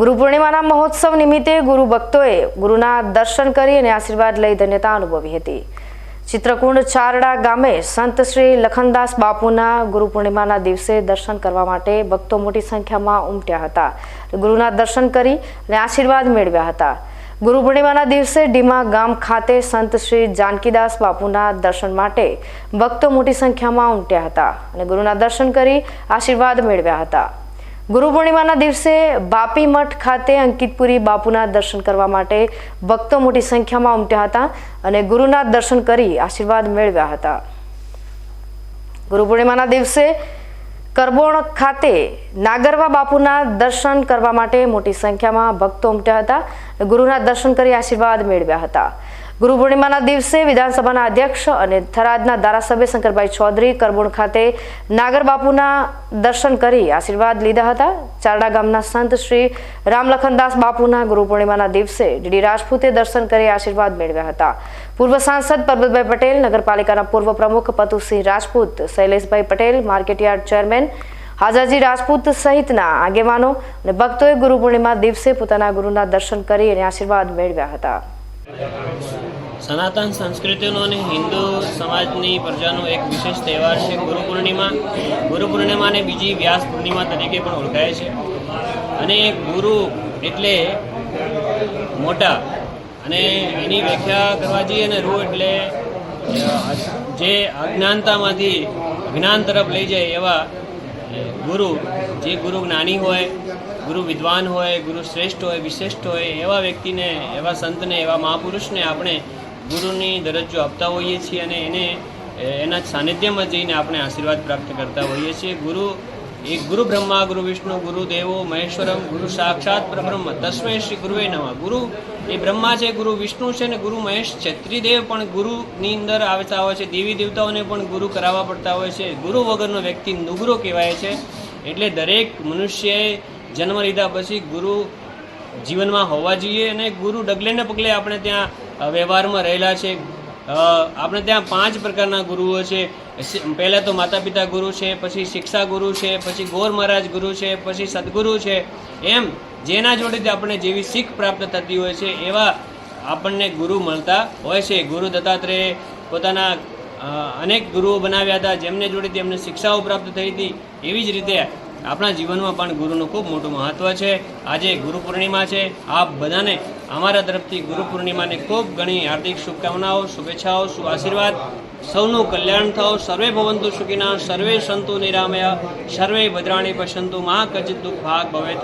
ગુરુ પૂર્ણિમાના મહોત્સવ નિમિત્તે ગુરુ ભક્તોએ ગુરુના દર્શન કરી અને આશીર્વાદ લઈ ધન્યતા અનુભવી હતી. ચિત્રકુંડ ચારડા ગામે સંત શ્રી લખનદાસ બાપુના ગુરુ પૂર્ણિમાના દિવસે દર્શન કરવા માટે ભક્તો મોટી સંખ્યામાં ઉમટ્યા હતા. ગુરુના દર્શન કરી અને આશીર્વાદ મેળવ્યા હતા. ગુરુ પૂર્ણિમાના દિવસે ડીમા ગામ ખાતે સંત શ્રી જાનકીદાસ બાપુના દર્શન માટે ભક્તો મોટી સંખ્યામાં ઉમટ્યા હતા અને ગુરુના દર્શન કરી આશીર્વાદ મેળવ્યા હતા. ગુરુ પૂર્ણિમાના દિવસે બાપી મઠ ખાતે અંકિતપુરી બાપુના દર્શન કરવા માટે ભક્તો મોટી સંખ્યામાં ઉમટ્યા હતા અને ગુરુના દર્શન કરી આશીર્વાદ મેળવ્યા હતા. ગુરુ પૂર્ણિમાના દિવસે કરબોણ ખાતે નાગરવા બાપુના દર્શન કરવા માટે મોટી સંખ્યામાં ભક્તો ઉમટ્યા હતા ગુરુના દર્શન કરી આશીર્વાદ મેળવ્યા હતા. ગુરુ પૂર્ણિમાના દિવસે વિધાનસભાના અધ્યક્ષ અને થરાદના ધારાસભ્ય શંકરભાઈ ચૌધરી કરબુણ ખાતે નાગરબાપુના દર્શન કરી આશીર્વાદ લીધા હતા. ચારડા ગામના સંત શ્રી રામલખનદાસ બાપુના ગુરુ પૂર્ણિમાના દિવસે ડીડી રાજપૂતે દર્શન કરી આશીર્વાદ મેળવ્યા હતા. પૂર્વ સાંસદ પરબતભાઈ પટેલ, નગરપાલિકાના પૂર્વ પ્રમુખ Patusinh Rajput, Shaileshbhai Patel, market yard chairman Hajaji Rajput સહિતના આગેવાનો અને ભક્તોએ ગુરુ પૂર્ણિમા દિવસે પોતાના ગુરુના દર્શન કરી અને આશીર્વાદ મેળવ્યા હતા. સનાતન સંસ્કૃતિનો અને હિન્દુ સમાજની પ્રજાનો એક વિશેષ તહેવાર છે ગુરુ પૂર્ણિમા. ગુરુ પૂર્ણિમાને બીજી વ્યાસ પૂર્ણિમા તરીકે પણ ઓળખાય છે. અને ગુરુ એટલે મોટા. અને એની વ્યાખ્યા કરવા જઈએ અને રૂ એટલે જે અજ્ઞાનતામાંથી જ્ઞાન તરફ લઈ જાય એવા ગુરુ. જે ગુરુ જ્ઞાની હોય ગુરુ વિદ્વાન હોય, ગુરુ શ્રેષ્ઠ હોય, વિશિષ્ટ હોય, એવા વ્યક્તિને, એવા સંતને, એવા મહાપુરુષને આપણે ગુરુની દરજ્જો આપતા હોઈએ છીએ અને એને એના સાનિધ્યમાં જઈને આપણે આશીર્વાદ પ્રાપ્ત કરતા હોઈએ છીએ. ગુરુ, એ ગુરુ બ્રહ્મા, ગુરુ વિષ્ણુ, ગુરુ દેવો, મહેશ્વરમ, ગુરુ સાક્ષાત પરબ્રહ્મ તસ્મૈ શ્રી ગુરુએ નમઃ. ગુરુ, એ બ્રહ્મા છે, ગુરુ વિષ્ણુ છે ને ગુરુ મહેશ છે. પણ ગુરુની અંદર આવતા હોય છે, દેવી દેવતાઓને પણ ગુરુ કરાવવા પડતા હોય છે. ગુરુ વગરનો વ્યક્તિ નુગરો કહેવાય છે. એટલે દરેક મનુષ્યએ જન્મ લીધા પછી ગુરુ જીવનમાં હોવા જોઈએ અને ગુરુ ડગલે ને પગલે આપણે ત્યાં વ્યવહારમાં રહેલા છે. આપણે ત્યાં પાંચ પ્રકારના ગુરુઓ છે. પહેલાં તો માતા પિતા ગુરુ છે, પછી શિક્ષા ગુરુ છે, પછી ગોર મહારાજ ગુરુ છે, પછી સદગુરુ છે. એમ જેના જોડેથી આપણે જેવી શીખ પ્રાપ્ત થતી હોય છે, એવા આપણને ગુરુ મળતા હોય છે. ગુરુ દત્તાત્રેય પોતાના અનેક ગુરુઓ બનાવ્યા હતા, જેમને જોડેથી એમને શિક્ષાઓ પ્રાપ્ત થઈ હતી. એવી જ રીતે આપણા જીવનમાં પણ ગુરુનું ખૂબ મોટું મહત્ત્વ છે. આજે ગુરુ પૂર્ણિમા છે. આપ બધાને અમારા તરફથી ગુરુ પૂર્ણિમાને ખૂબ ઘણી હાર્દિક શુભકામનાઓ, શુભેચ્છાઓ સુ આશીર્વાદ. સૌનું કલ્યાણ થાઓ. સર્વે ભવંતુ સુખીના, સર્વે સંતુ નિરામયા, સર્વે ભદ્રાણી પસંતુ મા દુઃખ ભાગ ભવેત.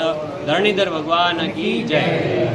ધરણીધર ભગવાન કી જય.